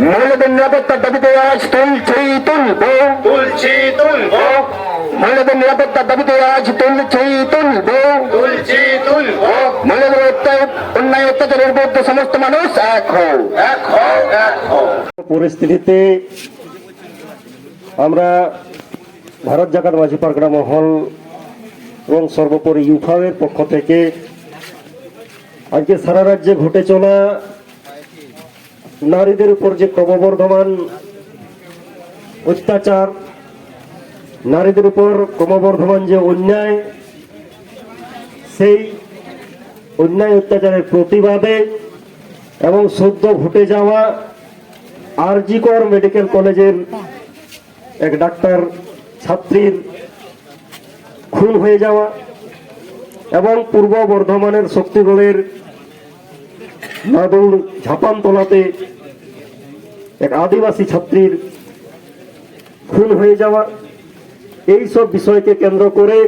মহিলাদের নিরাপত্তার দাবিতে আজ তুলছি তুলব। তুলছি তুলব। মহিলাদের নিরাপত্তার দাবিতে আজ তুলছি তুলব। তুলছি তুলব। মহিলাদের অন্যায় অত্যাচারের বিরুদ্ধে সমস্ত মানুষ এক হও। এক হও এক হও। পরিস্থিতিতে আমরা ভারত জাকাত মাঝি পারগনা মহল এবং সর্বোপরি ইউফাওয়ের পক্ষ থেকে আজকে সারা রাজ্যে ঘটে চলা নারীদের উপর যে ক্রমবর্ধমান অত্যাচার, নারীদের উপর ক্রমবর্ধমান যে অন্যায়, সেই অন্যায় অত্যাচারের প্রতিবাদে এবং সদ্য ঘটে যাওয়া আরজিকর মেডিকেল কলেজের এক ডাক্তার ছাত্রীর খুন হয়ে যাওয়া এবং পূর্ব বর্ধমানের শক্তিগড়ের নাদুর ঝাপানতলাতে এক আদিবাসী ছাত্রীর খুন হয়ে যাওয়া। এই সব বিষয়কে কেন্দ্র করে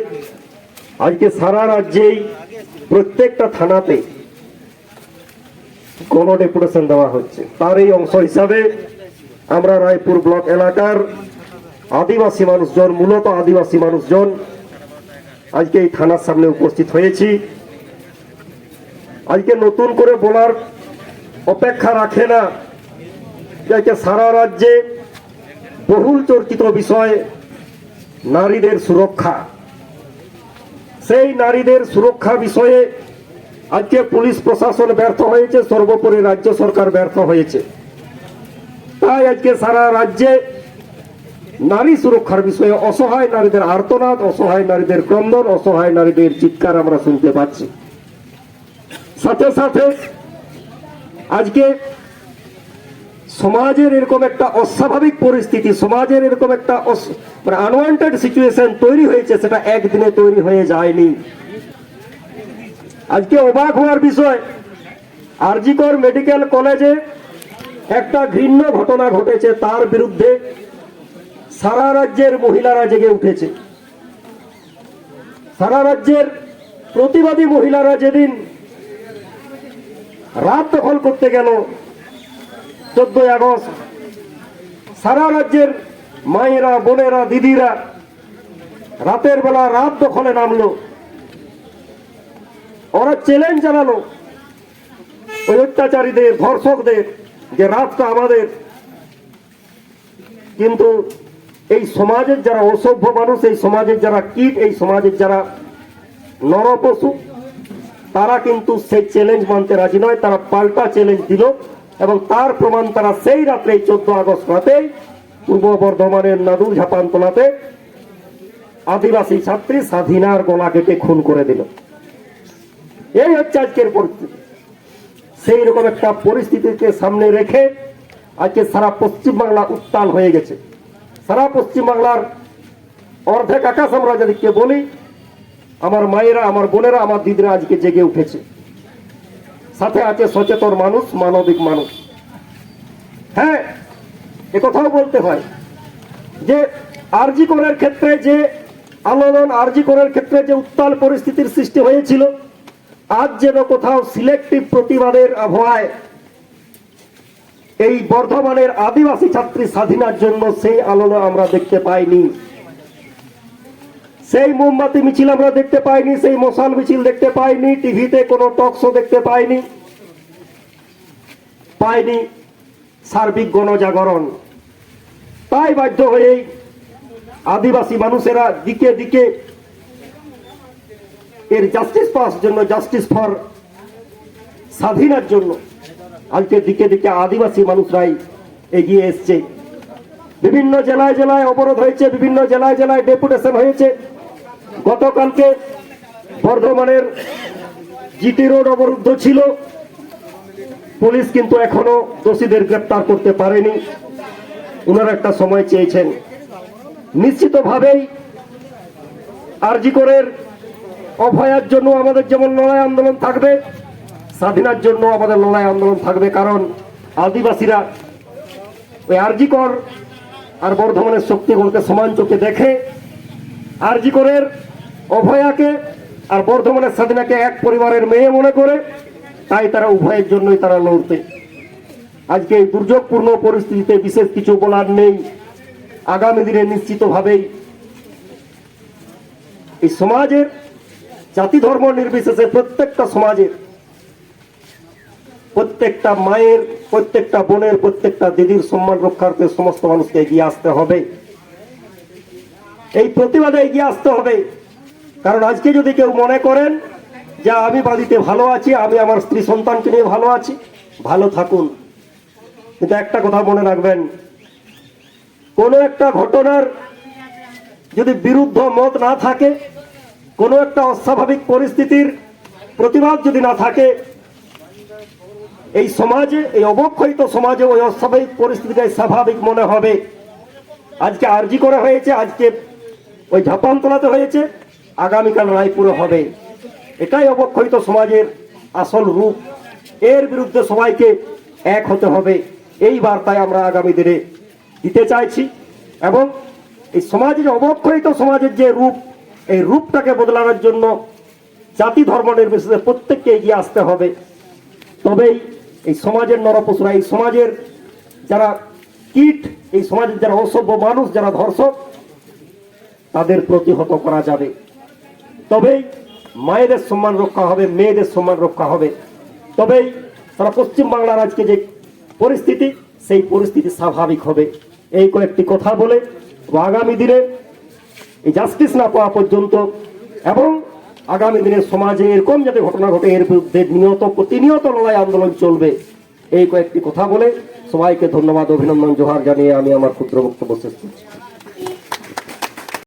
আজকে সারা রাজ্যেই প্রত্যেকটা থানাতে গণ ডেপুটেশন দেওয়া হচ্ছে। তার এই অংশ হিসাবে আমরা রায়পুর ব্লক এলাকার আদিবাসী মানুষজন, মূলত আদিবাসী মানুষজন আজকে এই থানার সামনে উপস্থিত হয়েছি। আজকে নতুন করে বলার অপেক্ষা রাখে না যে সারা রাজ্যে বহুল চর্চিত বিষয় নারীদের সুরক্ষা। সেই নারীদের সুরক্ষা বিষয়ে আজকে পুলিশ প্রশাসন ব্যর্থ হয়েছে, সর্বোপরি রাজ্য সরকার ব্যর্থ হয়েছে। তাই আজকে সারা রাজ্যে নারী সুরক্ষার বিষয়ে অসহায় নারীদের আর্তনাদ, অসহায় নারীদের ক্রন্দন, অসহায় নারীদের চিৎকার আমরা শুনতে পাচ্ছি। সাথে সাথে আজকে সমাজের এরকম একটা অস্বাভাবিক পরিস্থিতি, সমাজের এরকম একটা মানে আনওয়ান্টেড সিচুয়েশন তৈরি হয়েছে, সেটা একদিনে তৈরি হয়ে যায়নি। আজকে অবাক হওয়ার বিষয়, আরজিকর মেডিকেল কলেজে একটা ঘৃণ্য ঘটনা ঘটেছে, তার বিরুদ্ধে সারা রাজ্যের মহিলারা জেগে উঠেছে। সারা রাজ্যের প্রতিবাদী মহিলারা যেদিন রাত দখল করতে গেল। চোদ্দই আগস্ট সারা রাজ্যের মায়েরা, বোনেরা, দিদিরা রাতের বেলা রাত দখলে নামলো। ওরা চ্যালেঞ্জ জানালো ওই অত্যাচারীদের, ধর্ষকদের যে রাতটা আমাদের। কিন্তু এই সমাজের যারা অসভ্য মানুষ, এই সমাজের যারা কীট, এই সমাজের যারা নরপশু তারা কিন্তু সেই চ্যালেঞ্জ মানতে রাজি নয়, তারা পাল্টা চ্যালেঞ্জ দিল এবং তার প্রমাণ তারা সেই রাত্রে চোদ্দ আগস্ট রাতে পূর্ব বর্ধমানের নাদুর ঝাপানতলাতে আদিবাসী ছাত্রী স্বাধীনার গলা কেটে খুন করে দিল। এই হচ্ছে আজকের পরিস্থিতি। সেই রকম একটা পরিস্থিতিকে সামনে রেখে আজকে সারা পশ্চিমবাংলা উত্তাল হয়ে গেছে। সারা পশ্চিমবাংলার অর্ধেক আকাশ আমরা যাদেরকে বলি আমার মায়েরা, আমার বোনেরা, আমার দিদিরা আজকে জেগে উঠেছে। সাথে আছে সচেতন মানুষ, মানবিক মানুষ। হ্যাঁ কথাও বলতে হয় যে আরজি করের ক্ষেত্রে যে আন্দোলন, আরজি করার ক্ষেত্রে যে উত্তাল পরিস্থিতির সৃষ্টি হয়েছিল, আজ যেন কোথাও সিলেক্টিভ প্রতিবাদের আবহাওয়ায় এই বর্ধমানের আদিবাসী ছাত্রী স্বাধীনার জন্য সেই আলোড়ন আমরা দেখতে পাইনি। সেই মোমবাতি মিছিল আমরা দেখতে পাইনি, সেই মশাল মিছিল দেখতে পাইনি, টিভিতে কোনো টক শো দেখতে পাইনি পাইনি সার্বিক গণজাগরণ। তাই বাধ্য হয়েই আদিবাসী মানুষেরা দিকে দিকে এর জাস্টিস পাওয়ার জন্য জাস্টিস ফর স্বাধীনার জন্য আজকে দিকে দিকে আদিবাসী মানুষরাই এগিয়ে এসছে। বিভিন্ন জেলায় জেলায় অবরোধ হয়েছে, বিভিন্ন জেলায় জেলায় ডেপুটেশন হয়েছে। গতকালকে বর্ধমানের জিটি রোড অবরুদ্ধ ছিল। পুলিশ কিন্তু এখনও দোষীদের গ্রেপ্তার করতে পারেনি। ওনারা একটা সময় চেয়েছেন। নিশ্চিতভাবেই আরজিকরের অভয়ার জন্য আমাদের যেমন লড়াই আন্দোলন থাকবে, স্বাধীনার জন্য আমাদের লড়াই আন্দোলন থাকবে। কারণ আদিবাসীরা ওই আরজিকর আর বর্ধমানের শক্তিগড়কে সমান চোখে দেখে আরজিকরের অভয়াকে আর বর্ধমানের স্বাধীনাকে এক পরিবারের মেয়ে মনে করে, তাই তারা উভয়ের জন্যই তারা লড়তে। আজকে এই দুর্যোগপূর্ণ পরিস্থিতিতে বিশেষ কিছু বলার নেই। আগামী দিনে নিশ্চিতভাবেই এই সমাজের জাতি ধর্ম নির্বিশেষে প্রত্যেকটা সমাজের, প্রত্যেকটা মায়ের, প্রত্যেকটা বোনের, প্রত্যেকটা দিদির সম্মান রক্ষার্থে সমস্ত মানুষকে এগিয়ে আসতে হবে। এই প্রতিবাদে এগিয়ে আসতে হবে। কারণ আজকে যদি কেউ মনে করেন যে আমি বাড়িতে ভালো আছি, আমি আমার স্ত্রী সন্তানকে নিয়ে ভালো আছি, ভালো থাকুন। কিন্তু একটা কথা মনে রাখবেন, কোনো একটা ঘটনার যদি বিরুদ্ধ মত না থাকে, কোনো একটা অস্বাভাবিক পরিস্থিতির প্রতিবাদ যদি না থাকে, এই সমাজে, এই অবক্ষয়িত সমাজে ওই অস্বাভাবিক পরিস্থিতিটাই স্বাভাবিক মনে হবে। আজকে আরজি করা হয়েছে, আজকে ওই ঝাপানতলাতে হয়েছে। আগামীকাল রায়পুরে হবে। এটাই অবক্ষয়িত সমাজের আসল রূপ। এর বিরুদ্ধে সবাইকে এক হতে হবে। এই বার্তায় আমরা আগামী দিনে দিতে চাইছি এবং এই সমাজের অবক্ষয়িত সমাজের যে রূপ, এই রূপটাকে বদলানোর জন্য জাতি ধর্ম নির্বিশেষে প্রত্যেককে এগিয়ে আসতে হবে। তবেই এই সমাজের নরপশুরা, এই সমাজের যারা কীট, এই সমাজের যারা অসভ্য মানুষ, যারা ধর্ষক, তাদের প্রতিহত করা যাবে। তবেই মায়েদের সম্মান রক্ষা হবে, মেয়েদের সম্মান রক্ষা হবে। তবেই সারা পশ্চিমবাংলার আজকে যে পরিস্থিতি, সেই পরিস্থিতি স্বাভাবিক হবে। এই কয়েকটি কথা বলে আগামী দিনে এই জাস্টিস না পাওয়া পর্যন্ত এবং আগামী দিনে সমাজে এরকম যাতে ঘটনা ঘটে, এর বিরুদ্ধে নিয়ত প্রতিনিয়ত লড়াই আন্দোলন চলবে, এই কয়েকটি কথা বলে সবাইকে ধন্যবাদ, অভিনন্দন, জোহার জানিয়ে আমি আমার ক্ষুদ্র বক্তব্য শেষ করছি।